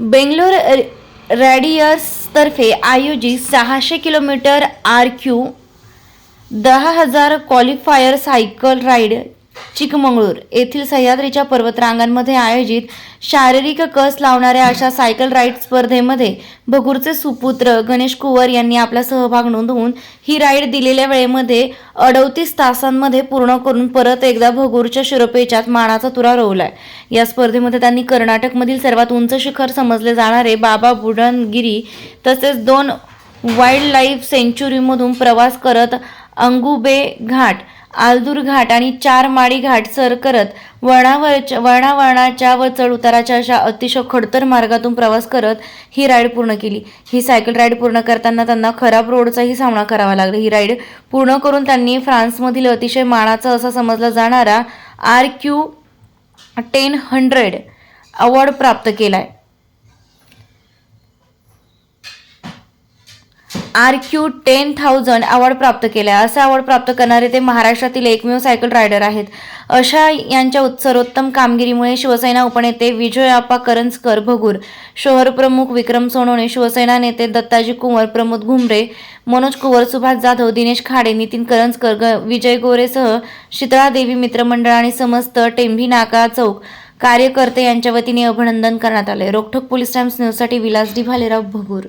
बेंगलोर रॅडियर्सतर्फे आयोजित सहाशे kilometre R Q दहा हजार क्वालिफायर सायकल राईड चिकमंगळूर येथील सह्याद्रीच्या पर्वतरांगांमध्ये आयोजित शारीरिक कस लावणाऱ्या अशा सायकल राईड स्पर्धेमध्ये भगूरचे सुपुत्र गणेश कुवर यांनी आपला सहभाग नोंदवून ही राईड दिलेल्या वेळेमध्ये अडतीस तासांमध्ये पूर्ण करून परत एकदा भगूरच्या शिरोपेचात मानाचा तुरा रोवलाय. या स्पर्धेमध्ये त्यांनी कर्नाटकमधील सर्वात उंच शिखर समजले जाणारे बाबा बुडनगिरी तसेच दोन वाईल्ड लाईफ सेंच्युरीमधून प्रवास करत अंगुबे घाट आलदूर घाट आणि चार माळी घाट सर करत वळणावरच्या वळणावळणाच्या व चढ उताराच्या अशा अतिशय खडतर मार्गातून प्रवास करत ही राईड पूर्ण केली. ही सायकल राईड पूर्ण करताना त्यांना खराब रोडचाही सामना करावा लागला. ही राईड पूर्ण करून त्यांनी फ्रान्समधील अतिशय मानाचा असा समजला जाणारा R Q ten hundred award प्राप्त केलाय. R Q ten thousand award प्राप्त केला आहे असा अवॉर्ड प्राप्त करणारे ते महाराष्ट्रातील एकमेव सायकल रायडर आहेत. अशा यांच्या उत्- सर्वोत्तम कामगिरीमुळे शिवसेना उपनेते विजय विजयाप्पा करंजकर भगूर शहर प्रमुख विक्रम सोनवणे शिवसेना नेते दत्ताजी कुंवर प्रमोद घुमरे मनोज कुंवर सुभाष जाधव दिनेश खाडे नितीन करंजकर ग विजय गोरेसह शीतळादेवी मित्रमंडळ आणि समस्त टेंभी नाका चौक कार्यकर्ते यांच्या वतीने अभिनंदन करण्यात आले रोखोक पोलीस टाइम्स न्यूजसाठी विलास डी भालेराव भगूर.